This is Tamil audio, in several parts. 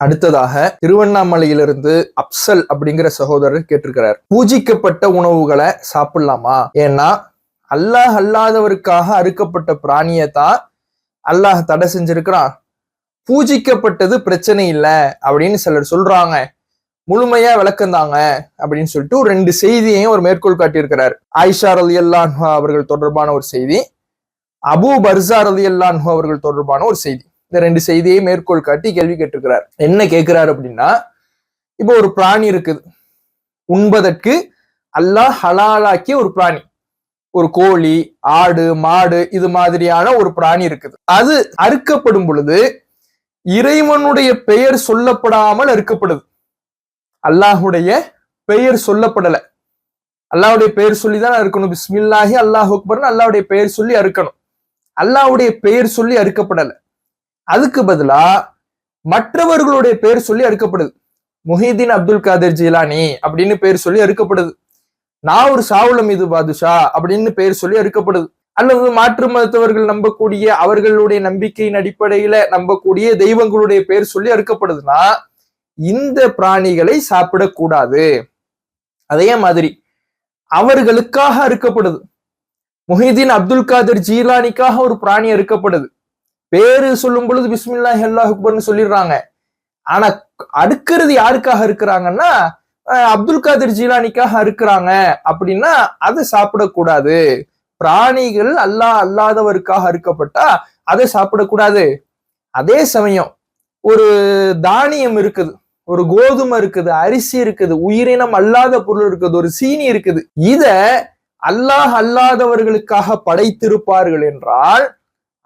அடுத்ததாக திருவண்ணாமலையிலிருந்து அப்சல் அப்படிங்கிற சகோதரர் கேட்டிருக்கிறார். பூஜிக்கப்பட்ட உணவுகளை சாப்பிடலாமா? ஏன்னா அல்லாஹ் அல்லாதவருக்காக அறுக்கப்பட்ட பிராணியை தான் அல்லாஹ் தடை செஞ்சிருக்கிறான். பூஜிக்கப்பட்டது பிரச்சனை இல்லை அப்படின்னு சிலர் சொல்றாங்க. முழுமையா விளக்கந்தாங்க அப்படின்னு சொல்லிட்டு ஒரு ரெண்டு செய்தியையும் ஒரு மேற்கோள் காட்டியிருக்கிறார். ஆயிஷா அலி அல்லான்ஹா அவர்கள் தொடர்பான ஒரு செய்தி அபு பர்சா அலி அல்லான்ஹா அவர்கள் தொடர்பான ஒரு செய்தி. இந்த ரெண்டு செய்தியை மேற்கோள் காட்டி கேள்வி கேட்டிருக்கிறார். என்ன கேட்கிறார் அப்படின்னா இப்போ ஒரு பிராணி இருக்குது. உண்பதற்கு அல்லாஹ் ஹலாலாக்கிய ஒரு பிராணி. ஒரு கோழி ஆடு மாடு இது மாதிரியான ஒரு பிராணி இருக்குது. அது அறுக்கப்படும் பொழுது இறைவனுடைய பெயர் சொல்லப்படாமல் அறுக்கப்படுது. அல்லாஹுடைய பெயர் சொல்லப்படல. அல்லாவுடைய பெயர் சொல்லி தான் அறுக்கணும். பிஸ்மில்லாஹி அல்லாஹ் அக்பர்னு அல்லாவுடைய பெயர் சொல்லி அறுக்கணும். அல்லாஹ்வுடைய பெயர் சொல்லி அறுக்கப்படலை. அதுக்கு பதிலா மற்றவர்களுடைய பெயர் சொல்லி அறுக்கப்படுது. முஹிதீன் அப்துல் காதர் ஜிலானி அப்படின்னு பெயர் சொல்லி அறுக்கப்படுது. நான் ஒரு சாவுல மீது பாதுஷா அப்படின்னு பெயர் சொல்லி அறுக்கப்படுது. அல்லது மாற்று மதத்தவர்கள் நம்பக்கூடிய அவர்களுடைய நம்பிக்கையின் அடிப்படையில நம்பக்கூடிய தெய்வங்களுடைய பெயர் சொல்லி அறுக்கப்படுதுன்னா இந்த பிராணிகளை சாப்பிடக்கூடாது. அதே மாதிரி அவர்களுக்காக அறுக்கப்படுது. முஹிதீன் அப்துல் காதர் ஜீலானிக்காக ஒரு பிராணி அறுக்கப்படுது. பேரு சொல்லும் பொழுது பிஸ்மில்லாஹ் ஹெல்லா அக்பர்னு சொல்லிடுறாங்க. ஆனா அறுக்கிறது யாருக்காக இருக்கிறாங்கன்னா அப்துல் காதிர் ஜீலானிக்காக இருக்கிறாங்க. அப்படின்னா அதை சாப்பிடக்கூடாது. பிராணிகள் அல்லாஹ் அல்லாதவருக்காக அறுக்கப்பட்டா அதை சாப்பிடக்கூடாது. அதே சமயம் ஒரு தானியம் இருக்குது ஒரு கோதுமை இருக்குது அரிசி இருக்குது உயிரினம் அல்லாத பொருள் இருக்குது ஒரு சீனி இருக்குது. இத அல்லாஹ் அல்லாதவர்களுக்காக படைத்திருப்பார்கள் என்றால்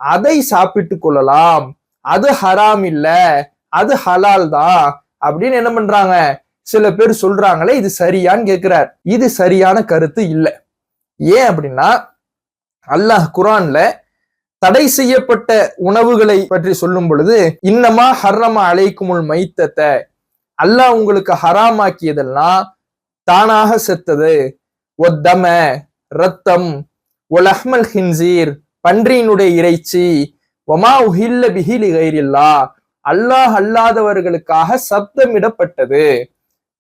அதை சாப்பிட்டு கொள்ளலாம். அது ஹராம் இல்ல அது ஹலால் தான் அப்படின்னு என்ன பண்றாங்க? சில பேர் சொல்றாங்களே இது சரியான்னு கேட்கிறார் இது சரியான கருத்து இல்லை. ஏன் அப்படின்னா அல்லாஹ் குரான்ல தடை செய்யப்பட்ட உணவுகளை பற்றி சொல்லும் பொழுது இன்னமா ஹர்ரமா அழைக்குமுள் மைத்தத்தை அல்லாஹ் உங்களுக்கு ஹராமாக்கியதெல்லாம் தானாக செத்தது. ஒத்தம ரத்தம் ஒலஹ்மல் ஹின்சீர் பன்றியினுடைய இறைச்சி. ஒமா உஹில்ல பிஹிலி கைரில்லா. அல்லாஹ் அல்லாதவர்களுக்காக சப்தமிடப்பட்டது.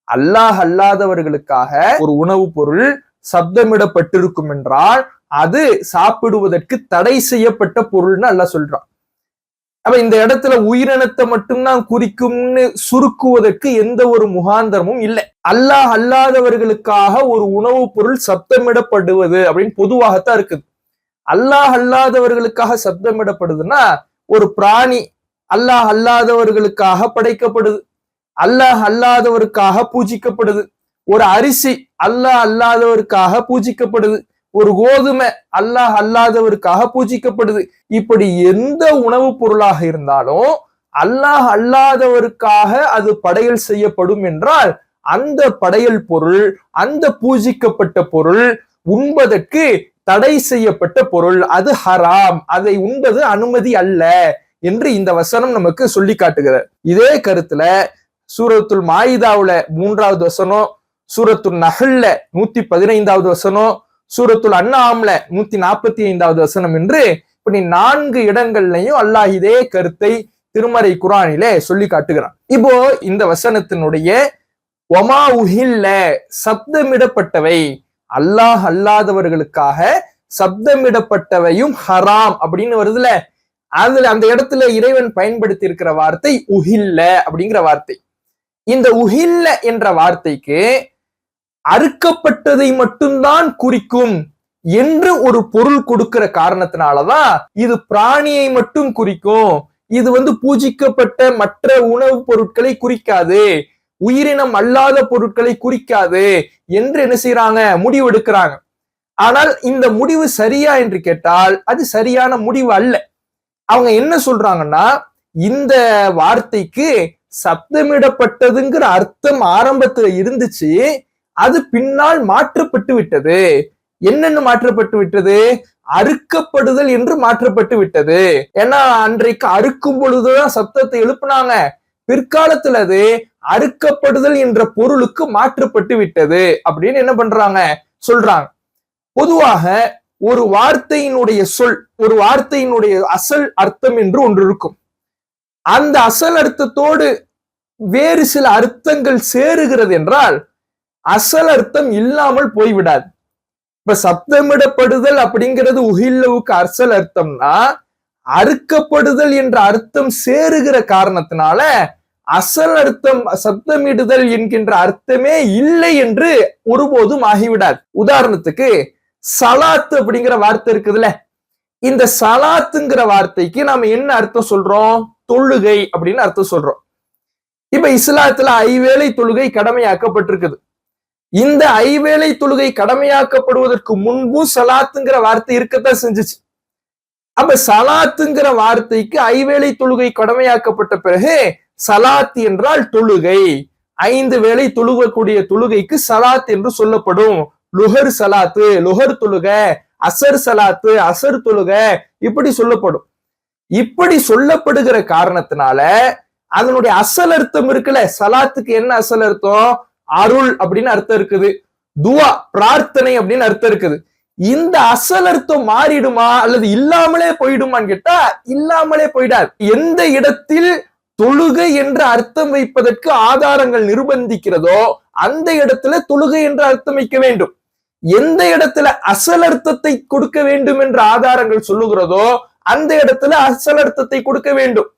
அல்லாஹ் அல்லாதவர்களுக்காக ஒரு உணவுப் பொருள் சப்தமிடப்பட்டிருக்கும் என்றால் அது சாப்பிடுவதற்கு தடை செய்யப்பட்ட பொருள்னு அல்லாஹ் சொல்றான். அப்ப இந்த இடத்துல உயிரினத்தை மட்டும்தான் குறிக்கும்னு சுருக்குவதற்கு எந்த ஒரு முகாந்தரமும் இல்லை. அல்லாஹ் அல்லாதவர்களுக்காக ஒரு உணவுப் பொருள் சப்தமிடப்படுவது அப்படின்னு பொதுவாகத்தான் இருக்குது. அல்லாஹ் அல்லாதவர்களுக்காக சப்தமிடப்படுதுன்னா ஒரு பிராணி அல்லாஹ் அல்லாதவர்களுக்காக படைக்கப்படுது. அல்லாஹ் அல்லாதவருக்காக பூஜிக்கப்படுது. ஒரு அரிசி அல்லாஹ் அல்லாதவருக்காக பூஜிக்கப்படுது. ஒரு கோதுமை அல்லாஹ் அல்லாதவருக்காக பூஜிக்கப்படுது. இப்படி எந்த உணவுப் பொருளாக இருந்தாலும் அல்லாஹ் அல்லாதவருக்காக அது படையல் செய்யப்படும் என்றால் அந்த படையல் பொருள் அந்த பூஜிக்கப்பட்ட பொருள் உண்பதற்கு தடை செய்யப்பட்ட பொருள் அது ஹராம் அதை உண்பது அனுமதி அல்ல என்று இந்த வசனம் நமக்கு சொல்லி காட்டுகிறார் இதே கருத்துல சூரத்துல் மாயிதாவுல மூன்றாவது வசனம் சூரத்துல் நகல்ல நூத்தி பதினைந்தாவது வசனம் சூரத்துல் அண்ணாம்ல நூத்தி நாற்பத்தி ஐந்தாவது வசனம் என்று இப்படி நான்கு இடங்கள்லையும் அல்லாஹ் இதே கருத்தை திருமறை குரானிலே சொல்லி காட்டுகிறான். இப்போ இந்த வசனத்தினுடைய ஒமா உஹில்ல சப்தமிடப்பட்டவை. அல்லாஹ் அல்லாதவர்களுக்காக சப்தமிடப்பட்டவையும் ஹராம் அப்படின்னு வருதுல. அதுல அந்த இடத்துல இறைவன் பயன்படுத்தி இருக்கிற வார்த்தை உஹில்ல அப்படிங்கிற வார்த்தை. இந்த உஹில்ல என்ற வார்த்தைக்கு அறுக்கப்பட்டதை மட்டும்தான் குறிக்கும் என்று ஒரு பொருள் கொடுக்கிற காரணத்தினாலதான் இது பிராணியை மட்டும் குறிக்கும். இது வந்து பூஜிக்கப்பட்ட மற்ற உணவுப் பொருட்களை குறிக்காது. உயிரினம் அல்லாத பொருட்களை குறிக்காது என்று என்ன செய்யறாங்க முடிவு எடுக்கிறாங்க. ஆனால் இந்த முடிவு சரியா என்று கேட்டால் அது சரியான முடிவு அல்ல. அவங்க என்ன சொல்றாங்கன்னா இந்த வார்த்தைக்கு சப்தமிடப்பட்டதுங்கிற அர்த்தம் ஆரம்பத்துல இருந்துச்சு அது பின்னால் மாற்றப்பட்டு விட்டது. என்னென்னு மாற்றப்பட்டு விட்டது? அறுக்கப்படுதல் என்று மாற்றப்பட்டு விட்டது. ஏன்னா அன்றைக்கு அறுக்கும் பொழுதுதான் சப்தத்தை எழுப்புனாங்க. பிற்காலத்துல அது அறுக்கப்படுதல் என்ற பொருளுக்கு மாற்றப்பட்டு விட்டது அப்படின்னு என்ன பண்றாங்க? சொல்றாங்க. பொதுவாக ஒரு வார்த்தையினுடைய சொல் ஒரு வார்த்தையினுடைய அசல் அர்த்தம் என்று ஒன்று இருக்கும். அந்த அசல் அர்த்தத்தோடு வேறு சில அர்த்தங்கள் சேருகிறது என்றால் அசல் அர்த்தம் இல்லாமல் போய்விடாது. இப்ப சப்தமிடப்படுதல் அப்படிங்கிறது உகில்லவுக்கு அசல் அர்த்தம்னா அறுக்கப்படுதல் என்ற அர்த்தம் சேருகிற காரணத்தினால அசல் அர்த்தம் சப்தமிடுதல் என்கின்ற அர்த்தமே இல்லை என்று ஒருபோதும் ஆகிவிடாது. உதாரணத்துக்கு சலாத்து அப்படிங்கிற வார்த்தை இருக்குதுல்ல இந்த சலாத்துங்கிற வார்த்தைக்கு நாம என்ன அர்த்தம் சொல்றோம்? தொழுகை அப்படின்னு அர்த்தம் சொல்றோம். இப்ப இஸ்லாத்துல ஐவேளை தொழுகை கடமையாக்கப்பட்டிருக்குது. இந்த ஐவேளை தொழுகை கடமையாக்கப்படுவதற்கு முன்பும் சலாத்துங்கிற வார்த்தை இருக்கத்தான் செஞ்சுச்சு. அப்ப சலாத்துங்கிற வார்த்தைக்கு ஐவேளை தொழுகை கடமையாக்கப்பட்ட பிறகு சலாத் என்றால் தொழுகை. ஐந்து வேளை தொழுகக்கூடிய தொழுகைக்கு சலாத் என்று சொல்லப்படும். லுஹர் சலாத்து லுஹர் தொழுக அசர் சலாத்து அசர் தொழுக இப்படி சொல்லப்படும். இப்படி சொல்லப்படுகிற காரணத்தினால அதனுடைய அசல் அர்த்தம் இருக்குல்ல சலாத்துக்கு என்ன அசல் அர்த்தம்? அருள் அப்படின்னு அர்த்தம் இருக்குது. துவா பிரார்த்தனை அப்படின்னு அர்த்தம் இருக்குது. இந்த அசல் அர்த்தம் மாறிடுமா அல்லது இல்லாமலே போயிடுமான்னு கேட்டா இல்லாமலே போயிடாது. எந்த இடத்தில் தொழுகை என்று அர்த்தம் வைப்பதற்கு ஆதாரங்கள் நிர்பந்திக்கிறதோ அந்த இடத்துல தொழுகை என்று அர்த்தம் வைக்க வேண்டும். எந்த இடத்துல அசல் அர்த்தத்தை கொடுக்க வேண்டும் என்ற ஆதாரங்கள் சொல்லுகிறதோ அந்த இடத்துல அசல் அர்த்தத்தை கொடுக்க வேண்டும்.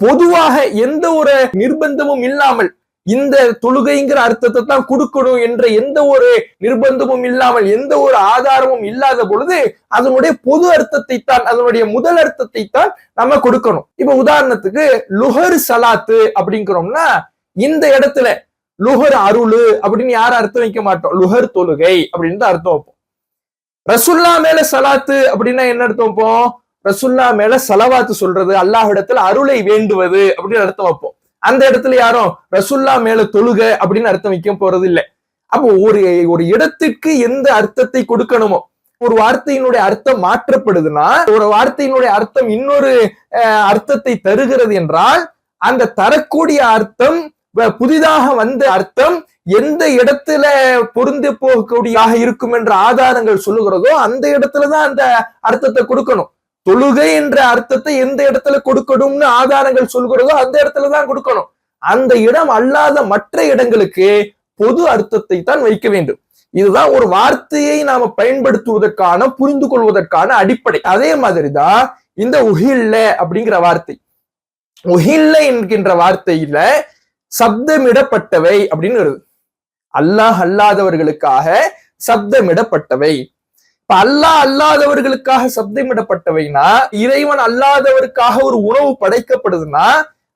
பொதுவாக எந்த ஒரு நிர்பந்தமும் இல்லாமல் இந்த தொழுகைங்கிற அர்த்தத்தை தான் கொடுக்கணும் என்ற எந்த ஒரு நிர்பந்தமும் இல்லாமல் எந்த ஒரு ஆதாரமும் இல்லாத பொழுது அதனுடைய பொது அர்த்தத்தை தான் அதனுடைய முதல் அர்த்தத்தை தான் நம்ம கொடுக்கணும். இப்ப உதாரணத்துக்கு லுஹர் சலாத்து அப்படிங்கிறோம்னா இந்த இடத்துல லுஹர் அருள் அப்படின்னு யாரும் அர்த்தம் வைக்க மாட்டோம். லுஹர் தொழுகை அப்படின்னு தான் அர்த்தம் வைப்போம். ரசுல்லா மேல சலாத்து அப்படின்னா என்ன அர்த்தம் வைப்போம்? ரசுல்லா மேல சலவாத்து சொல்றது அல்லாஹிடத்துல அருளை வேண்டுவது அப்படின்னு அர்த்தம் வைப்போம். அந்த இடத்துல யாரும் ரசுல்லா மேல தொழுக அப்படின்னு அர்த்தம் வைக்க போறது இல்லை அப்போ ஒரு ஒரு இடத்துக்கு எந்த அர்த்தத்தை கொடுக்கணுமோ ஒரு வார்த்தையினுடைய அர்த்தம் மாற்றப்படுதுன்னா ஒரு வார்த்தையினுடைய அர்த்தம் இன்னொரு அர்த்தத்தை தருகிறது என்றால் அந்த தரக்கூடிய அர்த்தம் புதிதாக வந்த அர்த்தம் எந்த இடத்துல பொருந்து போகக்கூடியதாக இருக்கும் என்ற ஆதாரங்கள் சொல்லுகிறதோ அந்த இடத்துலதான் அந்த அர்த்தத்தை கொடுக்கணும். தொழுகை என்ற அர்த்தத்தை எந்த இடத்துல கொடுக்கணும்னு ஆதாரங்கள் சொல்கிறதோ அந்த இடத்துலதான் கொடுக்கணும். அந்த இடம் அல்லாத மற்ற இடங்களுக்கு பொது அர்த்தத்தை தான் வைக்க வேண்டும். இதுதான் ஒரு வார்த்தையை நாம பயன்படுத்துவதற்கான புரிந்து கொள்வதற்கான அடிப்படை. அதே மாதிரிதான் இந்த உகில்ல அப்படிங்கிற வார்த்தை. உகில்ல என்கின்ற வார்த்தையில சப்தமிடப்பட்டவை அப்படின்னு வருது. அல்லாஹ் அல்லாதவர்களுக்காக சப்தமிடப்பட்டவை. இப்ப அல்லா அல்லாதவர்களுக்காக சப்தமிடப்பட்டவைனா இறைவன் அல்லாதவருக்காக ஒரு உணவு படைக்கப்படுதுன்னா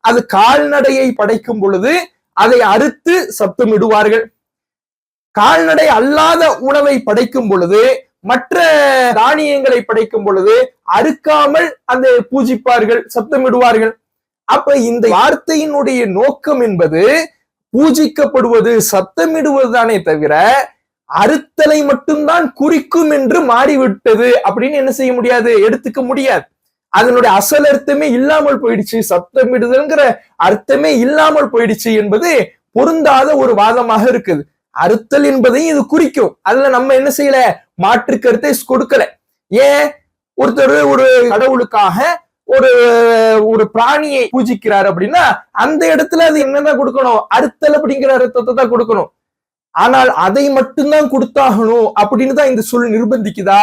அது கால்நடையை படைக்கும் பொழுது அதை அறுத்து சப்தமிடுவார்கள். கால்நடை அல்லாத உணவை படைக்கும் பொழுது மற்ற தானியங்களை படைக்கும் பொழுது அறுக்காமல் அந்த பூஜிப்பார்கள் சப்தமிடுவார்கள். அப்ப இந்த வார்த்தையினுடைய நோக்கம் என்பது பூஜிக்கப்படுவது சத்தமிடுவது தானே தவிர அறுத்தலை மட்டும்தான் குறிக்கும் என்று மாறிவிட்டது அப்படின்னு என்ன செய்ய முடியாது? எடுத்துக்க முடியாது. அதனுடைய அசல் அர்த்தமே இல்லாமல் போயிடுச்சு. சத்தமிடுதல்ங்கிற அர்த்தமே இல்லாமல் போயிடுச்சு என்பது பொருந்தாத ஒரு வாதமாக இருக்குது. அறுத்தல் என்பதையும் இது குறிக்கும். அதுல நம்ம என்ன செய்யல? மாற்று கருத்தை கொடுக்கல. ஏன்? ஒருத்தர் ஒரு கடவுளுக்காக ஒரு ஒரு பிராணியை பூஜிக்கிறார் அப்படின்னா அந்த இடத்துல அது என்னதான் கொடுக்கணும்? அறுத்தல் அப்படிங்கிற அர்த்தத்தை தான் கொடுக்கணும். ஆனால் அதை மட்டும்தான் கொடுத்தாகணும் அப்படின்னு தான் இந்த சொல் நிர்பந்திக்குதா?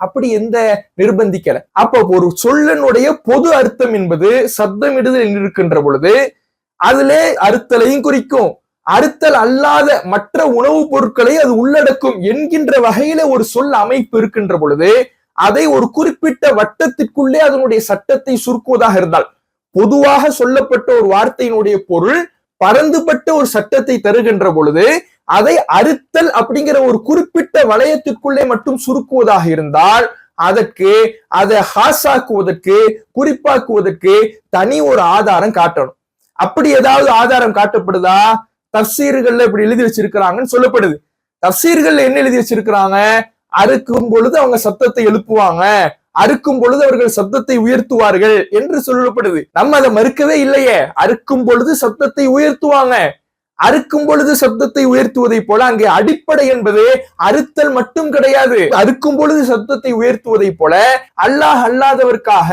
அப்படி எந்த நிர்பந்திக்கல. அப்ப ஒரு சொல்லனுடைய பொது அர்த்தம் என்பது சப்தமிடுதல் இருக்கின்ற பொழுது அதிலே அறுத்தலையும் குறிக்கும். அறுத்தல் அல்லாத மற்ற உணவுப் பொருட்களை அது உள்ளடக்கும் என்கின்ற வகையில ஒரு சொல் அமைப்பு இருக்கின்ற பொழுது அதை ஒரு குறிப்பிட்ட வட்டத்திற்குள்ளே அதனுடைய சட்டத்தை சுருக்குவதாக இருந்தால் பொதுவாக சொல்லப்பட்ட ஒரு வார்த்தையினுடைய பொருள் பரந்துபட்ட ஒரு சட்டத்தை தருகின்ற பொழுது அதை அறுத்தல் அப்படிங்கிற ஒரு குறிப்பிட்ட வளையத்திற்குள்ளே மட்டும் சுருக்குவதாக இருந்தால் அதற்கு அதை ஹாசாக்குவதற்கு குறிப்பாக்குவதற்கு தனி ஒரு ஆதாரம் காட்டணும். அப்படி ஏதாவது ஆதாரம் காட்டப்படுதா? தப்சீர்கள்ல இப்படி எழுதி வச்சிருக்கிறாங்கன்னு சொல்லப்படுது. தப்சீர்கள் என்ன எழுதி வச்சிருக்கிறாங்க? அறுக்கும் பொழுது அவங்க சத்தத்தை எழுப்புவாங்க. அறுக்கும் பொழுது அவர்கள் சத்தத்தை உயர்த்துவார்கள் என்று சொல்லப்படுது. நம்ம அதை மறுக்கவே இல்லையே. அறுக்கும் பொழுது சத்தத்தை உயர்த்துவாங்க. அறுக்கும் பொழுது சப்தத்தை உயர்த்துவதை போல அங்கே அடிப்படை என்பது அறுத்தல் மட்டும் கிடையாது. அறுக்கும் பொழுது சப்தத்தை உயர்த்துவதை போல அல்லாஹ் அல்லாதவர்க்காக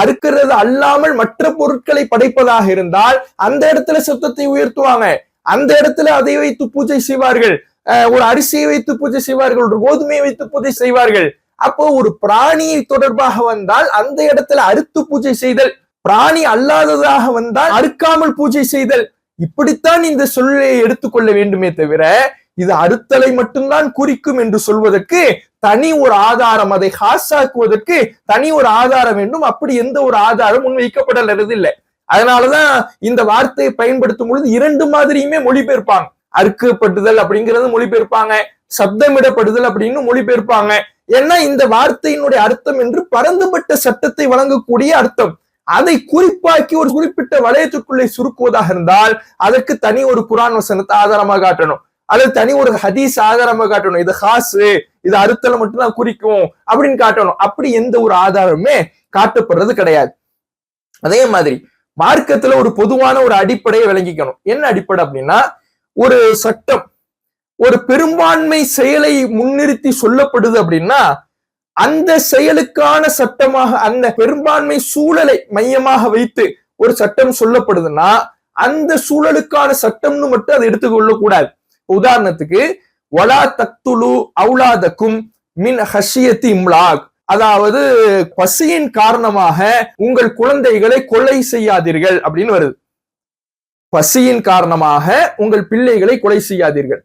அறுக்கிறது அல்லாமல் மற்ற பொருட்களை படைப்பதாக இருந்தால் அந்த இடத்துல சப்தத்தை உயர்த்துவாங்க. அந்த இடத்துல அதை வைத்து பூஜை செய்வார்கள். அஹ் ஒரு அரிசியை வைத்து பூஜை செய்வார்கள் ஒரு கோதுமையை வைத்து பூஜை செய்வார்கள். அப்போ ஒரு பிராணியை தொடர்பாக வந்தால் அந்த இடத்துல அறுத்து பூஜை செய்தல் பிராணி அல்லாததாக வந்தால் அறுக்காமல் பூஜை செய்தல் இப்படித்தான் இந்த சொல்லை எடுத்துக்கொள்ள வேண்டுமே தவிர இது அறுத்தலை மட்டும்தான் குறிக்கும் என்று சொல்வதற்கு தனி ஒரு ஆதாரம் அதை ஹாஸாக்குவதற்கு தனி ஒரு ஆதாரம் வேண்டும். அப்படி எந்த ஒரு ஆதாரம் முன்வைக்கப்படலறது இல்லை அதனாலதான் இந்த வார்த்தையை பயன்படுத்தும் பொழுது இரண்டு மாதிரியுமே மொழிபெயர்ப்பாங்க. அறுக்கப்படுதல் அப்படிங்கிறது மொழிபெயர்ப்பாங்க சப்தமிடப்படுதல் அப்படின்னு மொழிபெயர்ப்பாங்க. ஏன்னா இந்த வார்த்தையினுடைய அர்த்தம் என்று பரந்துபட்ட சட்டத்தை வழங்கக்கூடிய அர்த்தம். அதை குறிப்பாக்கி ஒரு குறிப்பிட்ட வளையத்துக்குள்ளே சுருக்குவதாக இருந்தால் அதற்கு தனி ஒரு குரான் வசனத்தை ஆதாரமாக காட்டணும். அல்லது தனி ஒரு ஹதீஸ் ஆதாரமாக காட்டணும். இது ஹாசு இது அறுத்தலை மட்டும்தான் குறிக்கும் அப்படின்னு காட்டணும். அப்படி எந்த ஒரு ஆதாரமுமே காட்டப்படுறது கிடையாது. அதே மாதிரி மார்க்கத்துல ஒரு பொதுவான ஒரு அடிப்படையை விளங்கிக்கணும். என்ன அடிப்படை அப்படின்னா ஒரு சட்டம் ஒரு பெரும்பான்மை செயலை முன்னிறுத்தி சொல்லப்படுது அப்படின்னா அந்த செயலுக்கான சட்டமாக அந்த பெரும்பான்மை சூழலை மையமாக வைத்து ஒரு சட்டம் சொல்லப்படுதுன்னா அந்த சூழலுக்கான சட்டம்னு மட்டும் அதை எடுத்துக்கொள்ள கூடாது உதாரணத்துக்கு ஒலா தக்துலு அவுலாதக்கும் மின் ஹஷியத்தி இம்லாக். அதாவது பசியின் காரணமாக உங்கள் குழந்தைகளை கொலை செய்யாதீர்கள் அப்படின்னு வருது. பசியின் காரணமாக உங்கள் பிள்ளைகளை கொலை செய்யாதீர்கள்.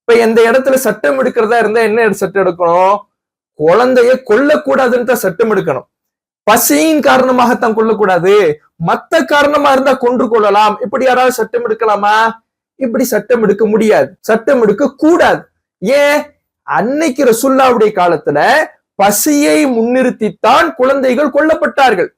இப்ப எந்த இடத்துல சட்டம் எடுக்கிறதா இருந்தா என்ன சட்டம் எடுக்கணும்? குழந்தைய கொல்லக்கூடாதுன்னு தான் சட்டம் எடுக்கணும். பசியின் காரணமாகத்தான் கொல்லக்கூடாது. மத்த காரணமா இருந்தா கொன்று கொள்ளலாம். இப்படி யாராவது சட்டம் எடுக்கலாமா? இப்படி சட்டம் எடுக்க முடியாது. சட்டம் எடுக்க கூடாது. ஏன்? அன்னைக்கு ரசுல்லாவுடைய காலத்துல பசியை முன்னிறுத்தித்தான் குழந்தைகள் கொல்லப்பட்டார்கள்.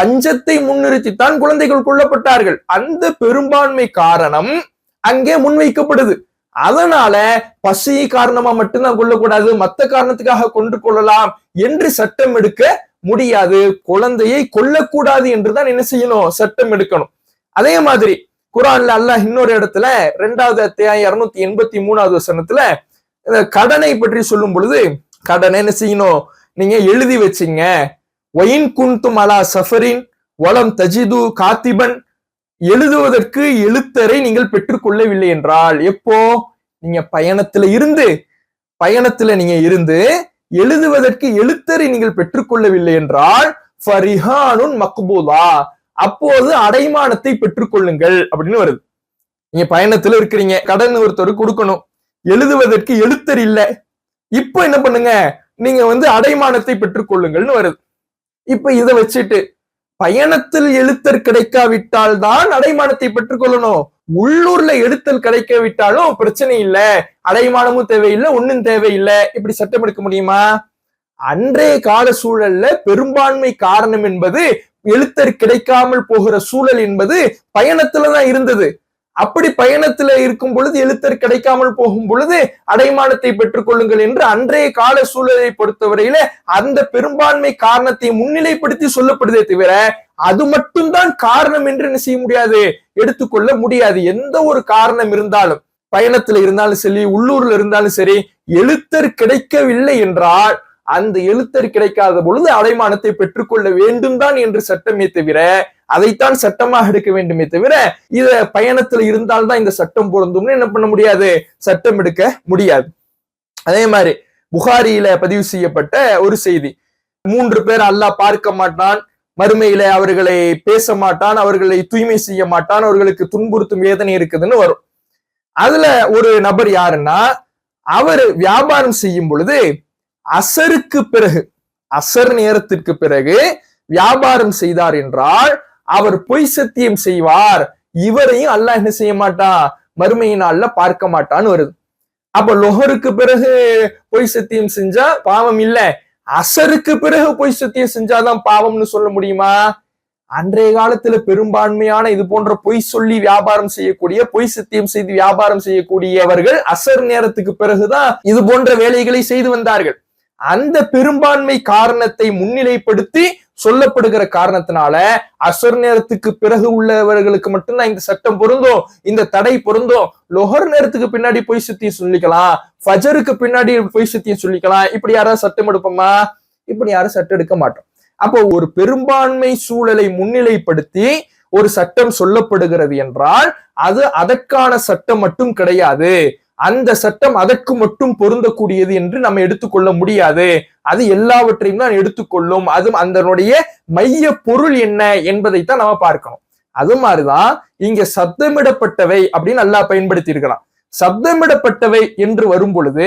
பஞ்சத்தை முன்னிறுத்தித்தான் குழந்தைகள் கொல்லப்பட்டார்கள். அந்த பெரும்பான்மை காரணம் அங்கே முன்வைக்கப்படுது. அதனால பசி காரணமா மட்டும்தான் கொள்ளக்கூடாது மத்த காரணத்துக்காக கொண்டு கொள்ளலாம் என்று சட்டம் எடுக்க முடியாது. குழந்தையை கொல்லக்கூடாது என்றுதான் என்ன செய்யணும்? சட்டம் எடுக்கணும். அதே மாதிரி குரான்ல அல்லாஹ் இன்னொரு இடத்துல ரெண்டாவது அத்தியாயம் இருநூத்தி எண்பத்தி மூணாவது வசனத்துல கடனை பற்றி சொல்லும் பொழுது கடனை என்ன செய்யணும்? நீங்க எழுதி வச்சீங்க. ஒயின் குன்தும் அலா சஃபரின் ஒலம் தஜிது காத்திபன் எழுதுவதற்கு எழுத்தரை நீங்கள் பெற்றுக்கொள்ளவில்லை என்றால் எப்போ? நீங்க பயணத்துல இருந்து பயணத்துல நீங்க இருந்து எழுதுவதற்கு எழுத்தரை நீங்கள் பெற்றுக்கொள்ளவில்லை என்றால் ஃபரிஹானுன் மக்பூலா அப்போது அடைமானத்தை பெற்றுக்கொள்ளுங்கள் அப்படின்னு வருது. நீங்க பயணத்துல இருக்கிறீங்க கடன் ஒருத்தர் கொடுக்கணும் எழுதுவதற்கு எழுத்தர் இல்ல. இப்போ என்ன பண்ணுங்க? நீங்க வந்து அடைமானத்தை பெற்றுக்கொள்ளுங்கள்னு வருது. இப்ப இதை வச்சுட்டு பயணத்தில் எழுத்தர் கிடைக்காவிட்டால் தான் அடைமானத்தை பெற்றுக்கொள்ளணும் உள்ளூர்ல எழுத்தல் கிடைக்காவிட்டாலும் பிரச்சனை இல்ல. அடைமானமும் தேவையில்லை ஒன்னும் தேவையில்லை. இப்படி சட்டம் எடுக்க முடியுமா? அன்றைய கால சூழல்ல பெரும்பான்மை காரணம் என்பது எழுத்தர் கிடைக்காமல் போகிற சூழல் என்பது பயணத்துலதான் இருந்தது. அப்படி பயணத்துல இருக்கும் பொழுது எழுத்தர் கிடைக்காமல் போகும் பொழுது அடைமானத்தை பெற்றுக் கொள்ளுங்கள் என்று அன்றைய கால சூழலை பொறுத்தவரையில அந்த பெரும்பான்மை காரணத்தை முன்னிலைப்படுத்தி சொல்லப்படுதே தவிர அது மட்டும்தான் காரணம் என்று என்ன செய்ய முடியாது? எடுத்துக்கொள்ள முடியாது. எந்த ஒரு காரணம் இருந்தாலும் பயணத்துல இருந்தாலும் சரி உள்ளூர்ல இருந்தாலும் சரி எழுத்தர் கிடைக்கவில்லை என்றால் அந்த எழுத்தர் கிடைக்காத பொழுது அடைமானத்தை பெற்றுக்கொள்ள வேண்டும் தான் என்று சட்டமே தவிர அதைத்தான் சட்டமாக எடுக்க வேண்டுமே தவிர இத பயணத்துல இருந்தால்தான் இந்த சட்டம் பொருந்தும்னு என்ன பண்ண முடியாது? சட்டம் எடுக்க முடியாது. அதே மாதிரி புகாரியில பதிவு செய்யப்பட்ட ஒரு செய்தி. மூன்று பேர் அல்லாஹ் பார்க்க மாட்டான் மறுமையில அவர்களை பேச மாட்டான் அவர்களை தூய்மை செய்ய மாட்டான் அவர்களுக்கு துன்புறுத்தும் வேதனை இருக்குதுன்னு வரும். அதுல ஒரு நபர் யாருன்னா அவர் வியாபாரம் செய்யும் பொழுது அசருக்கு பிறகு அசர் நேரத்திற்கு பிறகு வியாபாரம் செய்தார் என்றால் அவர் பொய் சத்தியம் செய்வார். இவரையும் அல்லாஹ் என்ன செய்ய மாட்டான் மறுமையினால பார்க்க மாட்டான்னு வருது. அப்ப லொஹருக்கு பிறகு பொய் சத்தியம் செஞ்சா பாவம் இல்ல. அசருக்கு பிறகு பொய் சத்தியம் செஞ்சாதான் பாவம்னு சொல்ல முடியுமா? அன்றைய காலத்துல பெரும்பான்மையான இது போன்ற பொய் சொல்லி வியாபாரம் செய்யக்கூடிய பொய் சத்தியம் செய்து வியாபாரம் செய்யக்கூடியவர்கள் அசர் நேரத்துக்கு பிறகுதான் இது போன்ற வேலைகளை செய்து வந்தார்கள். அந்த பெரும்பான்மை காரணத்தை முன்னிலைப்படுத்தி சொல்லப்படுகிற காரணத்தினால அசர் நேரத்துக்கு பிறகு உள்ளவர்களுக்கு மட்டும்தான் இந்த சட்டம் பொருந்தும் இந்த தடை பொருந்தும் லொஹர் நேரத்துக்கு பின்னாடி பொய் சுத்தியும் சொல்லிக்கலாம் ஃபஜருக்கு பின்னாடி பொய் சுத்தியும் சொல்லிக்கலாம். இப்படி யாராவது சட்டம் எடுப்போமா? இப்படி யாரும் சட்டம் எடுக்க மாட்டோம். அப்போ ஒரு பெரும்பான்மை சூழலை முன்னிலைப்படுத்தி ஒரு சட்டம் சொல்லப்படுகிறது என்றால் அது அதற்கான சட்டம் மட்டும் கிடையாது. அந்த சட்டம் அதற்கு மட்டும் பொருந்தக்கூடியது என்று நம்ம எடுத்துக்கொள்ள முடியாது. அது எல்லாவற்றையும் தான் எடுத்துக்கொள்ளும். அது அதனுடைய மைய பொருள் என்ன என்பதைத்தான் நம்ம பார்க்கணும். அது மாதிரிதான் இங்க சப்தமிடப்பட்டவை அப்படின்னு நல்லா பயன்படுத்தி இருக்கலாம் சப்தமிடப்பட்டவை என்று வரும் பொழுது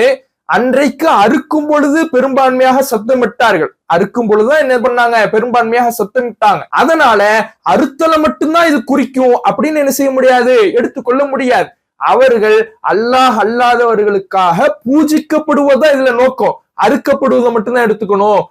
அன்றைக்கு அறுக்கும் பொழுது பெரும்பான்மையாக சப்தமிட்டார்கள். அறுக்கும் பொழுதுதான் என்ன பண்ணாங்க? பெரும்பான்மையாக சத்தமிட்டாங்க அதனால அறுத்தலை மட்டும்தான் இது குறிக்கும் அப்படின்னு என்ன செய்ய முடியாது? எடுத்துக்கொள்ள முடியாது. அவர்கள் அல்லாஹ் அல்லாதவர்களுக்காக பூஜிக்கப்படுவதுதான் இதுல நோக்கம். அறுக்கப்படுவதை மட்டும்தான் எடுத்துக்கணும்.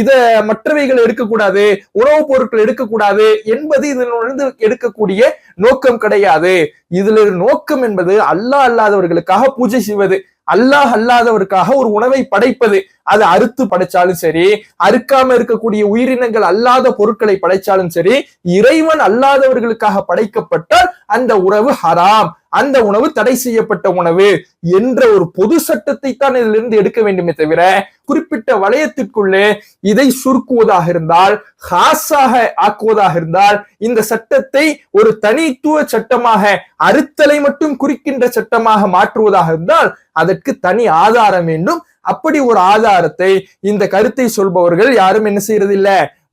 இத மற்றவைகள் எடுக்கக்கூடாது உணவுப் பொருட்கள் எடுக்கக்கூடாது என்பது இதனிலிருந்து எடுக்கக்கூடிய நோக்கம் கிடையாது. இதுல நோக்கம் என்பது அல்லாஹ் அல்லாதவர்களுக்காக பூஜை செய்வது அல்லாஹ் அல்லாதவருக்காக ஒரு உணவை படைப்பது. அது அறுத்து படைச்சாலும் சரி அறுக்காம இருக்கக்கூடிய உயிரினங்கள் அல்லாத பொருட்களை படைச்சாலும் சரி இறைவன் அல்லாதவர்களுக்காக படைக்கப்பட்டால் அந்த உறவு ஹராம். அந்த உணவு தடை செய்யப்பட்ட உணவு என்ற ஒரு பொது சட்டத்தை தான் இதிலிருந்து எடுக்க வேண்டுமே தவிர குறிப்பிட்ட வளையத்திற்குள்ளே இதை சுருக்குவதாக இருந்தால் ஹாஸாக ஆக்குவதாக இருந்தால் இந்த சட்டத்தை ஒரு தனித்துவ சட்டமாக அறுத்தலை மட்டும் குறிக்கின்ற சட்டமாக மாற்றுவதாக இருந்தால் அதற்கு தனி ஆதாரம் வேண்டும். அப்படி ஒரு ஆதாரத்தை இந்த கருத்தை சொல்பவர்கள் யாரும் என்ன செய்யறது இல்ல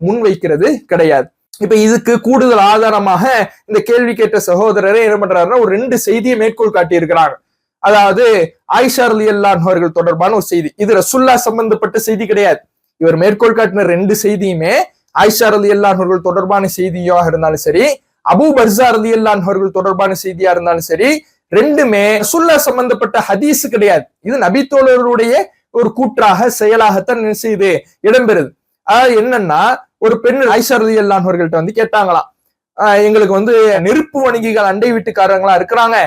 முன்வைக்கிறது கிடையாது. இப்ப இதுக்கு கூடுதல் ஆதாரமாக இந்த கேள்வி கேட்ட சகோதரரை என்ன பண்றாருன்னா ஒரு ரெண்டு செய்தியை மேற்கோள் காட்டி அதாவது ஆயிஷா அலி அல்லான் அவர்கள் தொடர்பான ஒரு செய்தி. இது ரசுல்லா சம்பந்தப்பட்ட செய்தி கிடையாது. இவர் மேற்கோள் காட்டின ரெண்டு செய்தியுமே ஆயிஷா அலி அல்லான் அவர்கள் தொடர்பான செய்தியாக இருந்தாலும் சரி அபு பர்சா அலி அல்லான் அவர்கள் தொடர்பான செய்தியா இருந்தாலும் சரி ரெண்டுமே ரசுல்லா சம்பந்தப்பட்ட ஹதீஸ் கிடையாது. இது நபித்தோழருடைய ஒரு கூற்றாக செயலாகத்தான் செய்து இடம்பெறுது. அதாவது என்னன்னா ஒரு பெண் ஐஷர் அல்லான்வர்கள்ட்ட வந்து கேட்டாங்களாம். ஆஹ் எங்களுக்கு வந்து நெருப்பு வணிகிகள் அண்டை வீட்டுக்காரங்களா இருக்கிறாங்க.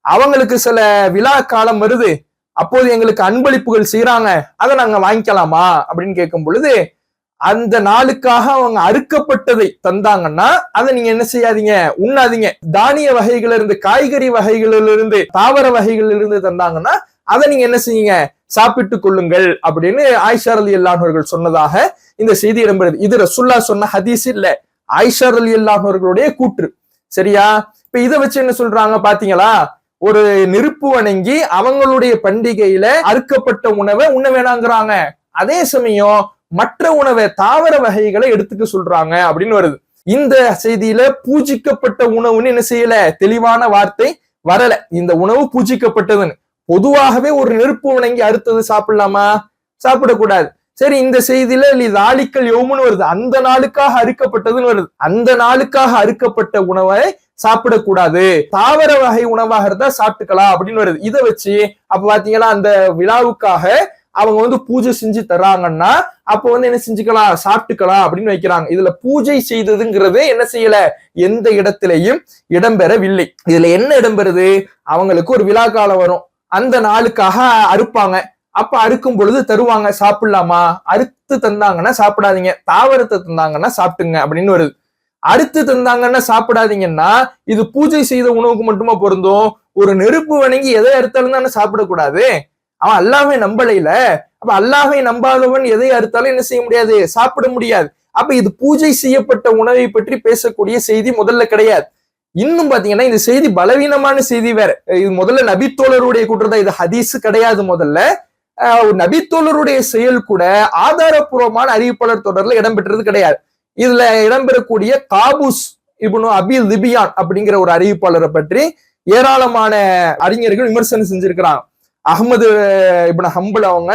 அவங்களுக்கு சில விழா காலம் வருது. அப்போது எங்களுக்கு அன்பளிப்புகள் செய்யறாங்க அதை நாங்க வாங்கிக்கலாமா? அப்படின்னு கேட்கும் பொழுது அந்த நாளுக்காக அவங்க அறுக்கப்பட்டதை தந்தாங்கன்னா அதை நீங்க என்ன செய்யாதீங்க? உண்ணாதீங்க. தானிய வகைகள் இருந்து காய்கறி வகைகளிலிருந்து தாவர வகைகளிலிருந்து தந்தாங்கன்னா அதை நீங்க என்ன செய்யுங்க? சாப்பிட்டு கொள்ளுங்கள் அப்படின்னு ஆயிஷாரதி அலி சொன்னதாக இந்த செய்தி இடம்பெறுது. இது ரசுல்லா சொன்ன ஹதீஸ் இல்ல. ஐஷர் அலி அல்லாஹர்களுடைய கூற்று. சரியா? இப்ப இதை வச்சு என்ன சொல்றாங்க பாத்தீங்களா? ஒரு நெருப்பு வணங்கி அவங்களுடைய பண்டிகையில அறுக்கப்பட்ட உணவை உண்ண வேணாங்கிறாங்க. அதே சமயம் மற்ற உணவை தாவர வகைகளை எடுத்துக்க சொல்றாங்க அப்படின்னு வருது. இந்த செய்தியில பூஜிக்கப்பட்ட உணவுன்னு என்ன செய்யல? தெளிவான வார்த்தை வரல. இந்த உணவு பூஜிக்கப்பட்டதுன்னு. பொதுவாகவே ஒரு நெருப்பு வணங்கி அறுத்தது சாப்பிடலாமா? சாப்பிடக்கூடாது. சரி இந்த செய்தியில இது யோமுன்னு வருது. அந்த நாளுக்காக அறுக்கப்பட்டதுன்னு வருது. அந்த நாளுக்காக அறுக்கப்பட்ட உணவை சாப்பிடக்கூடாது. தாவர வகை உணவாக இருந்தா சாப்பிட்டுக்கலாம் அப்படின்னு வருது. இதை வச்சு அப்ப பாத்தீங்கன்னா அந்த விழாவுக்காக அவங்க வந்து பூஜை செஞ்சு தர்றாங்கன்னா அப்ப வந்து என்ன செஞ்சுக்கலாம்? சாப்பிட்டுக்கலாம் அப்படின்னு வைக்கிறாங்க. இதுல பூஜை செய்ததுங்கிறது என்ன செய்யல? எந்த இடத்திலையும் இடம்பெறவில்லை. இதுல என்ன இடம்பெறுது? அவங்களுக்கு ஒரு விழா காலம் வரும். அந்த நாளுக்காக அறுப்பாங்க. அப்ப அறுக்கும் பொழுது தருவாங்க சாப்பிடலாமா? அறுத்து தந்தாங்கன்னா சாப்பிடாதீங்க. தாவரத்தை தந்தாங்கன்னா சாப்பிட்டுங்க அப்படின்னு வருது அறுத்து தந்தாங்கன்னா சாப்பிடாதீங்கன்னா இது பூஜை செய்த உணவுக்கு மட்டுமா பொருந்தும்? ஒரு நெருப்பு வணங்கி எதை அறுத்தாலும் தானே சாப்பிடக்கூடாது? அவன் அல்லாஹை நம்பலையில. அப்ப அல்லாஹை நம்பாதவன் எதை அறுத்தாலும் என்ன செய்ய முடியாது? சாப்பிட முடியாது. அப்ப இது பூஜை செய்யப்பட்ட உணவை பற்றி பேசக்கூடிய செய்தி முதல்ல கிடையாது. இன்னும் பாத்தீங்கன்னா இந்த செய்தி பலவீனமான செய்தி வேற. இது முதல்ல நபித்தோழருடைய தான் இது ஹதீஸ் கிடையாது முதல்ல. நபித்தோழருடைய செயல் கூட ஆதாரபூர்வமான அறிவிப்பாளர் தொடர்ல இடம்பெற்றது கிடையாது. இதுல இடம்பெறக்கூடிய காபூஸ் இப்னு அபில் லிபியான் அப்படிங்கிற ஒரு அறிவிப்பாளரை பற்றி ஏராளமான அறிஞர்கள் விமர்சனம் செஞ்சிருக்கிறாங்க. அகமது இப்னு ஹம்பல் அவங்க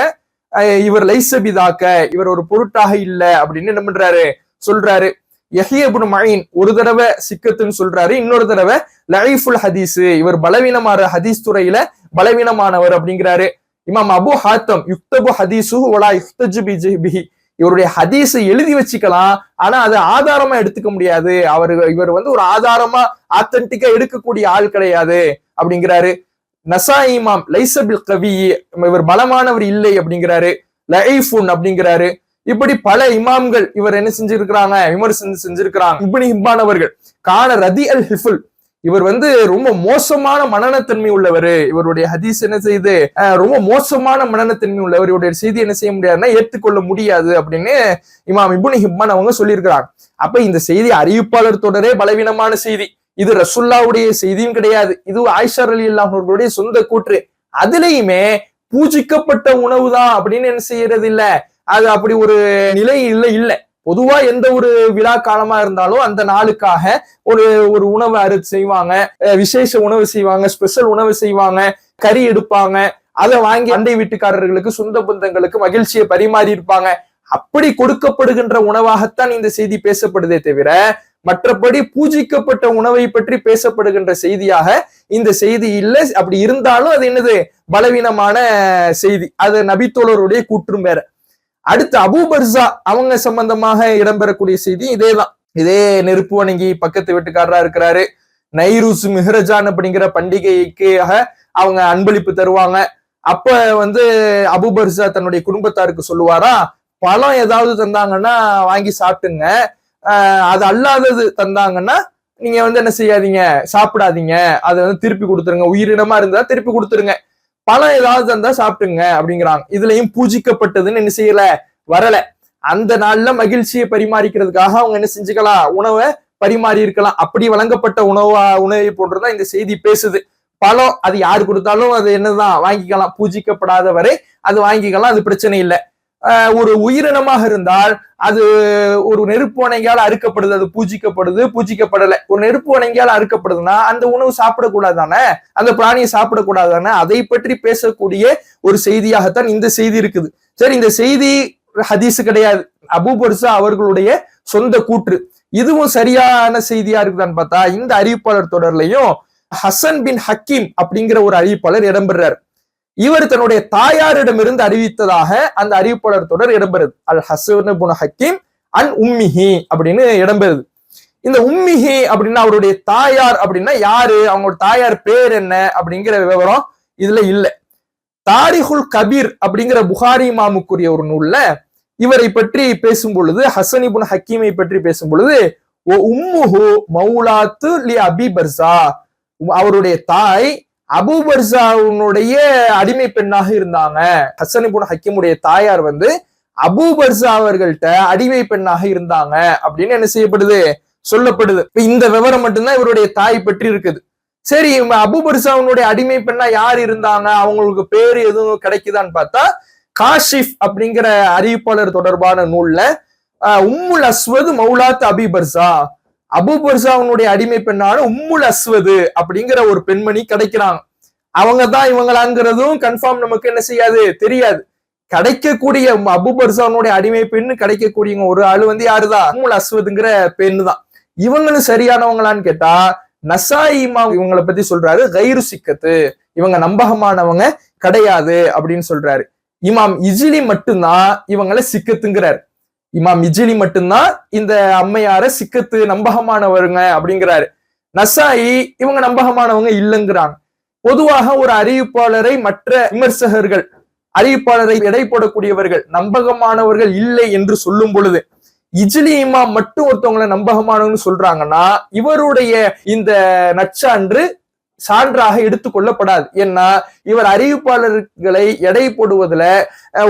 இவர் லைசபிதாக்க இவர் ஒரு பொருட்டாக இல்லை அப்படின்னு என்ன பண்றாரு? சொல்றாரு. எஹியபுன் மயின் ஒரு தடவை சிக்கத்துன்னு சொல்றாரு. இன்னொரு தடவை லைஃபுல் ஹதீஸ் இவர் பலவீனமான ஹதீஸ் துறையில பலவீனமானவர் அப்படிங்கிறாரு. இமாம் அபு ஹாத்தம் யுக்தபு ஹதீசு ஒலா யுக்தஜு பிஹி. இவருடைய ஹதீஸை எழுதி வச்சுக்கலாம். ஆனா அதை ஆதாரமா எடுத்துக்க முடியாது. அவர் இவர் வந்து ஒரு ஆதாரமா ஆத்தன்டிக்கா எடுக்கக்கூடிய ஆள் கிடையாது அப்படிங்கிறாரு. நசா இமாம் லைசபில் கவி இவர் பலமானவர் இல்லை அப்படிங்கிறாரு. லைஃபுன் அப்படிங்கிறாரு. இப்படி பல இமாம்கள் இவர் என்ன செஞ்சிருக்கிறாங்க? விமர்சனம் செஞ்சிருக்கிறாங்க. இப்படி ஹிம்பானவர்கள் கான ரதி அல் ஹிஃபுல் இவர் வந்து ரொம்ப மோசமான மனநத்தன்மை உள்ளவர். இவருடைய ஹதீஸ் என்ன செய்யுது ரொம்ப மோசமான மனநத்தன்மை உள்ளவர். இவருடைய செய்தி என்ன செய்ய முடியாதுன்னா ஏற்றுக்கொள்ள முடியாது அப்படின்னு இமாம் இபுன் ஹிம்மான் அவங்க சொல்லியிருக்கிறாங்க. அப்ப இந்த செய்தி அறிவிப்பாளர் தொடரே பலவீனமான செய்தி. இது ரசுல்லாவுடைய செய்தியும் கிடையாது. இது ஆயிஷா அலி அல்லாஹர்களுடைய சொந்த கூற்று. அதுலயுமே பூஜிக்கப்பட்ட உணவு தான் அப்படின்னு என்ன செய்யறது இல்ல. அது அப்படி ஒரு நிலை இல்லை இல்லை. பொதுவா எந்த ஒரு விழா காலமா இருந்தாலும் அந்த நாளுக்காக ஒரு ஒரு உணவு அரு செய்வாங்க. விசேஷ உணவு செய்வாங்க ஸ்பெஷல் உணவு செய்வாங்க கறி எடுப்பாங்க அதை வாங்கி அண்டை வீட்டுக்காரர்களுக்கு சொந்த பந்தங்களுக்கு மகிழ்ச்சியை பரிமாறி இருப்பாங்க. அப்படி கொடுக்கப்படுகின்ற உணவாகத்தான் இந்த செய்தி பேசப்படுதே தவிர மற்றபடி பூஜிக்கப்பட்ட உணவை பற்றி பேசப்படுகின்ற செய்தியாக இந்த செய்தி இல்லை. அப்படி இருந்தாலும் அது என்னது? பலவீனமான செய்தி. அது நபித்தோழருடைய கூற்றும் வேற. அடுத்து அபூபர்சா அவங்க சம்பந்தமாக இடம்பெறக்கூடிய செய்தி இதேதான். இதே நெருப்பு வணங்கி பக்கத்து வீட்டுக்காரரா இருக்கிறாரு. நைருஸ் மிஹரஜான் அப்படிங்கிற பண்டிகைக்காக அவங்க அன்பளிப்பு தருவாங்க. அப்ப வந்து அபூபர்சா தன்னுடைய குடும்பத்தாருக்கு சொல்லுவாரா பழம் ஏதாவது தந்தாங்கன்னா வாங்கி சாப்பிட்டுங்க ஆஹ் அது அல்லாதது தந்தாங்கன்னா நீங்க வந்து என்ன செய்யாதீங்க சாப்பிடாதீங்க. அதை வந்து திருப்பி கொடுத்துருங்க. உயிரினமா இருந்தா திருப்பி கொடுத்துருங்க. பழம் ஏதாவது இருந்தா சாப்பிட்டுங்க அப்படிங்கிறாங்க. இதுலயும் பூஜிக்கப்பட்டதுன்னு என்ன செய்யல? வரல. அந்த நாள்ல மகிழ்ச்சியை பரிமாறிக்கிறதுக்காக அவங்க என்ன செஞ்சுக்கலாம்? உணவை பரிமாறி இருக்கலாம். அப்படி வழங்கப்பட்ட உணவா உணவை போன்றுதான் இந்த செய்தி பேசுது. பழம் அது யாரு கொடுத்தாலும் அது என்னதான்? வாங்கிக்கலாம். பூஜிக்கப்படாத வரை அது வாங்கிக்கலாம். அது பிரச்சனை இல்லை. ஒரு உயிரினமாக இருந்தால் அது ஒரு நெருப்பு வணங்கியால் அறுக்கப்படுது அது பூஜிக்கப்படுது பூஜிக்கப்படலை. ஒரு நெருப்பு வணங்கியால் அறுக்கப்படுதுன்னா அந்த உணவு சாப்பிடக்கூடாது தானே அந்த பிராணியை சாப்பிடக்கூடாது தானே அதை பற்றி பேசக்கூடிய ஒரு செய்தியாகத்தான் இந்த செய்தி இருக்குது. சரி இந்த செய்தி ஹதீஸ் கிடையாது. அபூபர்சா அவர்களுடைய சொந்த கூற்று. இதுவும் சரியான செய்தியா இருக்குதான்னு பார்த்தா இந்த அறிவிப்பாளர் தொடர்லையும் ஹசன் பின் ஹக்கீம் அப்படிங்கிற ஒரு அறிவிப்பாளர் இடம்பெறார் இவர் தன்னுடைய தாயாரிடமிருந்து அறிவித்ததாக அந்த அறிவிப்பாளர் தொடர் இடம்பெறுது. அல் ஹசன் புன ஹக்கீம் அன் உம்மிஹி அப்படின்னு இடம்பெறுது. இந்த உம்மிஹி அப்படின்னா அவருடைய தாயார் அப்படின்னா யாரு? அவங்களோட தாயார் பேர் என்ன? அப்படிங்கிற விவரம் இதுல இல்ல. தாரிகுல் கபீர் அப்படிங்கிற புகாரி மாமுக்குரிய ஒரு நூல்ல இவரை பற்றி பேசும் பொழுது ஹசன் இபுன் ஹக்கீமை பற்றி பேசும் பொழுது ஓ உம்முஹு மௌலாத்து லி அபி பர்சா. அவருடைய தாய் அபூபர்சாவுடைய அடிமை பெண்ணாக இருந்தாங்க. ஹசனிபுன் இபுன் ஹக்கீமுடைய தாயார் வந்து அபூபர்சா அவர்கள்ட்ட அடிமை பெண்ணாக இருந்தாங்க அப்படின்னு என்ன செய்யப்படுது? சொல்லப்படுது. இப்ப இந்த விவரம் மட்டும்தான் இவருடைய தாய் பற்றி இருக்குது. சரி இவங்க அபூபர்சாவுடைய அடிமை பெண்ணா யார் இருந்தாங்க? அவங்களுக்கு பேர் எதுவும் கிடைக்குதான்னு பார்த்தா காஷிப் அப்படிங்கிற அறிவிப்பாளர் தொடர்பான நூல்ல ஆஹ் உம்முல் அஸ்வது மௌலாத் அபிபர்சா அபுபர்சாவுடைய அடிமை பெண்ணான உம்முல் அஸ்வது அப்படிங்கிற ஒரு பெண்மணி கிடைக்கிறாங்க. அவங்க தான் இவங்களாங்கிறதும் கன்ஃபார்ம் நமக்கு என்ன செய்யாது? தெரியாது. கிடைக்கக்கூடிய அபு அபுபர்சாவுடைய அடிமை பெண்ணு கிடைக்கக்கூடிய ஒரு ஆள் வந்து யாருதான் உம்முல் அஸ்வதுங்கிற பெண்ணு தான் இவங்களும் சரியானவங்களான்னு கேட்டா நசாயிமா இவங்களை பத்தி சொல்றாரு. கைரு சிக்கத்து. இவங்க நம்பகமானவங்க கிடையாது அப்படின்னு சொல்றாரு. இமாம் இஜிலி மட்டும்தான் இவங்களை சிக்கத்துங்கிறாரு. இமாம் இஜிலி மட்டும்தான் இந்த அம்மையார சிக்கத்து நம்பகமானவருங்க அப்படிங்கிறாரு. நசாயி இவங்க நம்பகமானவங்க இல்லைங்கிறாங்க. பொதுவாக ஒரு அறிவிப்பாளரை மற்ற விமர்சகர்கள் அறிவிப்பாளரை எடை போடக்கூடியவர்கள் நம்பகமானவர்கள் இல்லை என்று சொல்லும் பொழுது இஜிலி இமாம் மட்டும் ஒருத்தவங்களை நம்பகமானவங்கன்னு சொல்றாங்கன்னா இவருடைய இந்த நச்சான்று சான்றாக எடுத்துக்கொள்ளப்படாது ஏன்னா இவர் அறிவிப்பாளர்களை எடை போடுவதுல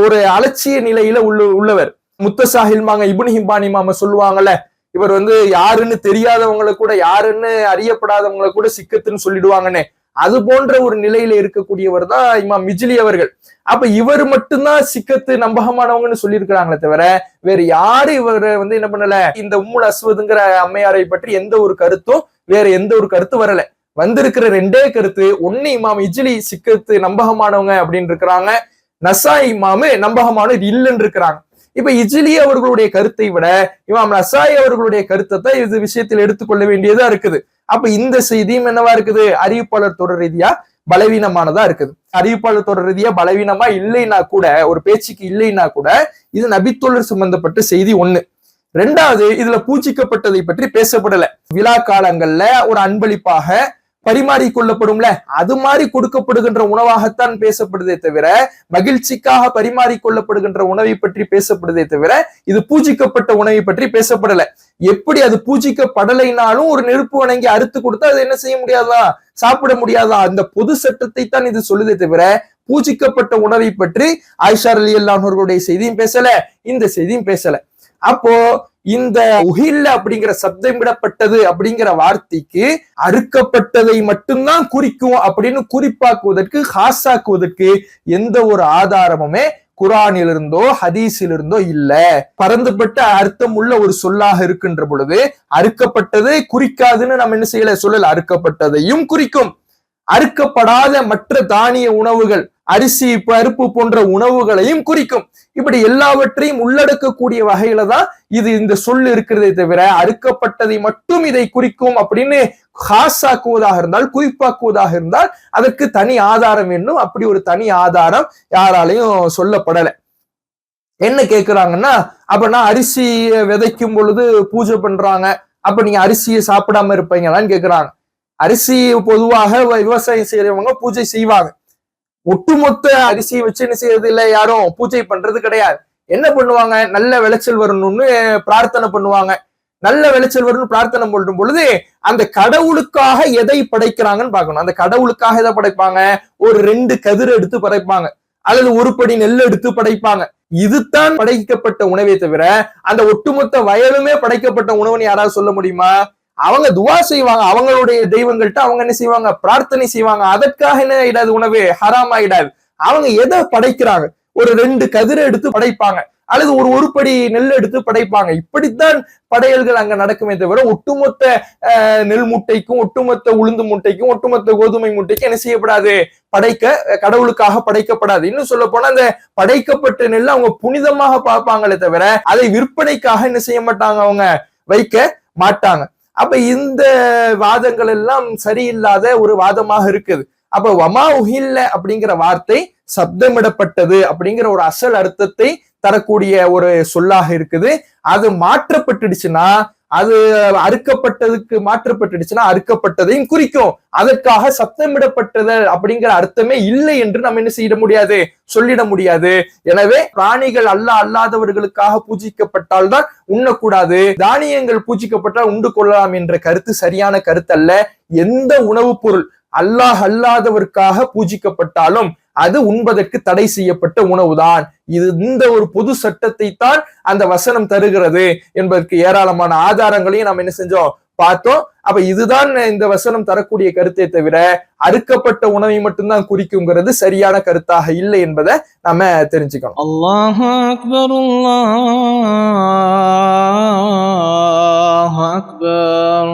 ஒரு அலட்சிய நிலையில உள்ள உள்ளவர். முத்தசாஹில்மாங்க இபுன் ஹிம்பானி மாம சொல்லுவாங்கல்ல இவர் வந்து யாருன்னு தெரியாதவங்களை கூட யாருன்னு அறியப்படாதவங்களை கூட சிக்கத்துன்னு சொல்லிடுவாங்கன்னு. அது போன்ற ஒரு நிலையில இருக்கக்கூடியவர் தான் இமாம் மிஜிலி அவர்கள். அப்ப இவர் மட்டும்தான் சிக்கத்து நம்பகமானவங்கன்னு சொல்லியிருக்கிறாங்களே தவிர வேற யாரு இவர் வந்து என்ன பண்ணல? இந்த உம்முல் அஸ்வதுங்கிற அம்மையாரை பற்றி எந்த ஒரு கருத்தும் வேற எந்த ஒரு கருத்து வரல. வந்திருக்கிற ரெண்டே கருத்து ஒன்னு இமாம் இஜிலி சிக்கத்து நம்பகமானவங்க அப்படின்னு இருக்கிறாங்க நசா இமாமு நம்பகமானவர் இல்லைன்னு இருக்கிறாங்க இப்ப இஜிலி அவர்களுடைய கருத்தை விட இமாம் நசாய் அவர்களுடைய கருத்தை தான் இது விஷயத்தில் எடுத்துக்கொள்ள வேண்டியதா இருக்குது. அப்ப இந்த செய்தியும் என்னவா இருக்குது? அறிவிப்பாளர் தொடர் ரீதியா பலவீனமானதா இருக்குது. அறிவிப்பாளர் தொடர் ரீதியா பலவீனமா இல்லைன்னா கூட ஒரு பேச்சுக்கு இல்லைன்னா கூட இது நபித்தொழர் சம்பந்தப்பட்ட செய்தி ஒண்ணு. ரெண்டாவது இதுல பூஜிக்கப்பட்டதை பற்றி பேசப்படல. விழா காலங்கள்ல ஒரு அன்பளிப்பாக பரிமாறி கொள்ளப்படும்ல அது மாதிரி கொடுக்கப்படுகின்ற உணவாகத்தான் பேசப்படுதே தவிர மகிழ்ச்சிக்காக பரிமாறி கொள்ளப்படுகின்ற உணவை பற்றி பேசப்படுதே தவிர இது பூஜிக்கப்பட்ட உணவை பற்றி பேசப்படல. எப்படி அது பூஜிக்கப்படலைனாலும் ஒரு நெருப்பு வணங்கி அறுத்து கொடுத்தா அது என்ன செய்ய முடியாதா? சாப்பிட முடியாதா? அந்த பொது சட்டத்தை தான் இது சொல்லுதே தவிர பூஜிக்கப்பட்ட உணவை பற்றி ஆயிஷார் அலி அல்லாஹர்களுடைய செய்தியும் பேசல இந்த செய்தியும் பேசல. அப்போ இந்த உகில்ல அப்படிங்கிற சப்தமிடப்பட்டது அப்படிங்கிற வார்த்தைக்கு அறுக்கப்பட்டதை மட்டும்தான் குறிக்கும் அப்படின்னு குறிப்பாக்குவதற்கு ஹாசாக்குவதற்கு எந்த ஒரு ஆதாரமுமே குரானிலிருந்தோ ஹதீஸிலிருந்தோ இல்ல. பறந்துபட்ட அர்த்தம் உள்ள ஒரு சொல்லாக இருக்கின்ற பொழுது அறுக்கப்பட்டதை குறிக்காதுன்னு நம்ம என்ன செய்யல? சொல்லல. அறுக்கப்பட்டதையும் குறிக்கும். அறுக்கப்படாத மற்ற தானிய உணவுகள் அரிசி பருப்பு போன்ற உணவுகளையும் குறிக்கும். இப்படி எல்லாவற்றையும் உள்ளடக்கக்கூடிய வகையில தான் இது இந்த சொல் இருக்கிறதே தவிர அறுக்கப்பட்டதை மட்டும் இதை குறிக்கும் அப்படின்னு ஹாஸாக்குவதாக இருந்தால் குறிப்பாக்குவதாக இருந்தால் அதற்கு தனி ஆதாரம் என்னும் அப்படி ஒரு தனி ஆதாரம் யாராலையும் சொல்லப்படலை. என்ன கேட்கிறாங்கன்னா அப்ப நான் அரிசி விதைக்கும் பொழுது பூஜை பண்றாங்க. அப்ப நீங்க அரிசியை சாப்பிடாம இருப்பீங்களான்னு கேக்குறாங்க. அரிசி பொதுவாக விவசாயம் செய்யறவங்க பூஜை செய்வாங்க. ஒட்டுமொத்த அரிசியை வச்சு என்ன செய்யறது இல்லை யாரும் பூஜை பண்றது கிடையாது. என்ன பண்ணுவாங்க? நல்ல விளைச்சல் வரணும்னு பிரார்த்தனை பண்ணுவாங்க. நல்ல விளைச்சல் வரும்னு பிரார்த்தனை பண்ணும் பொழுது அந்த கடவுளுக்காக எதை படைக்கிறாங்கன்னு பார்க்கணும். அந்த கடவுளுக்காக எதை படைப்பாங்க? ஒரு ரெண்டு கதிர் எடுத்து படைப்பாங்க. அல்லது ஒரு படி நெல் எடுத்து படைப்பாங்க. இதுதான் படைக்கப்பட்ட உணவை தவிர அந்த ஒட்டுமொத்த வயலுமே படைக்கப்பட்ட உணவுன்னு யாராவது சொல்ல முடியுமா? அவங்க துவா செய்வாங்க அவங்களுடைய தெய்வங்கள்ட்ட அவங்க என்ன செய்வாங்க? பிரார்த்தனை செய்வாங்க. அதற்காக என்ன ஆயிடாது உணவு? ஹராம் ஆயிடாது. அவங்க எதை படைக்கிறாங்க? ஒரு ரெண்டு கதிரை எடுத்து படைப்பாங்க. அல்லது ஒரு உருப்படி நெல் எடுத்து படைப்பாங்க. இப்படித்தான் படையல்கள் அங்க நடக்குமே தவிர ஒட்டுமொத்த நெல் முட்டைக்கும் ஒட்டுமொத்த உளுந்து முட்டைக்கும் ஒட்டுமொத்த கோதுமை முட்டைக்கும் என்ன செய்யப்படாது? படைக்க கடவுளுக்காக படைக்கப்படாது. இன்னும் சொல்ல போனா அந்த படைக்கப்பட்ட நெல் அவங்க புனிதமாக பார்ப்பாங்களே தவிர அதை விற்பனைக்காக என்ன செய்ய மாட்டாங்க அவங்க? வைக்க மாட்டாங்க. அப்ப இந்த வாதங்கள் எல்லாம் சரியில்லாத ஒரு வாதமாக இருக்குது. அப்ப வமா உஹில்ல அப்படிங்கிற வார்த்தை சப்தமிடப்பட்டது அப்படிங்கிற ஒரு அசல் அர்த்தத்தை தரக்கூடிய ஒரு சொல்லாக இருக்குது. அது மாற்றப்பட்டுடுச்சுன்னா அது அறுக்கப்பட்டதுக்கு மாற்றப்பட்டுடுச்சுன்னா அறுக்கப்பட்டதையும் குறிக்கும். அதற்காக சத்தமிடப்பட்டது அப்படிங்கிற அர்த்தமே இல்லை என்று நம்ம என்ன செய்ய முடியாது? சொல்லிட முடியாது. எனவே பிராணிகள் அல்ல அல்லாதவர்களுக்காக பூஜிக்கப்பட்டால் தான் உண்ணக்கூடாது. தானியங்கள் பூஜிக்கப்பட்டால் உண்டு கொள்ளலாம் என்ற கருத்து சரியான கருத்து அல்ல எந்த உணவுப் பொருள் அல்லாஹ் அல்லாதவருக்காக பூஜிக்கப்பட்டாலும் அது உண்பதற்கு தடை செய்யப்பட்ட உணவுதான் இது இந்த ஒரு பொது சட்டத்தை தான் அந்த வசனம் தருகிறது என்பதற்கு ஏராளமான ஆதாரங்களையும் நாம் என்ன செஞ்சோம்? பார்த்தோம். அப்ப இதுதான் இந்த வசனம் தரக்கூடிய கருத்தை தவிர அறுக்கப்பட்ட உணவை மட்டும்தான் குறிக்குங்கிறது சரியான கருத்தாக இல்லை என்பதை நம்ம தெரிஞ்சுக்கணும். அல்லாஹ் அக்பர் அல்லாஹ் அக்பர்.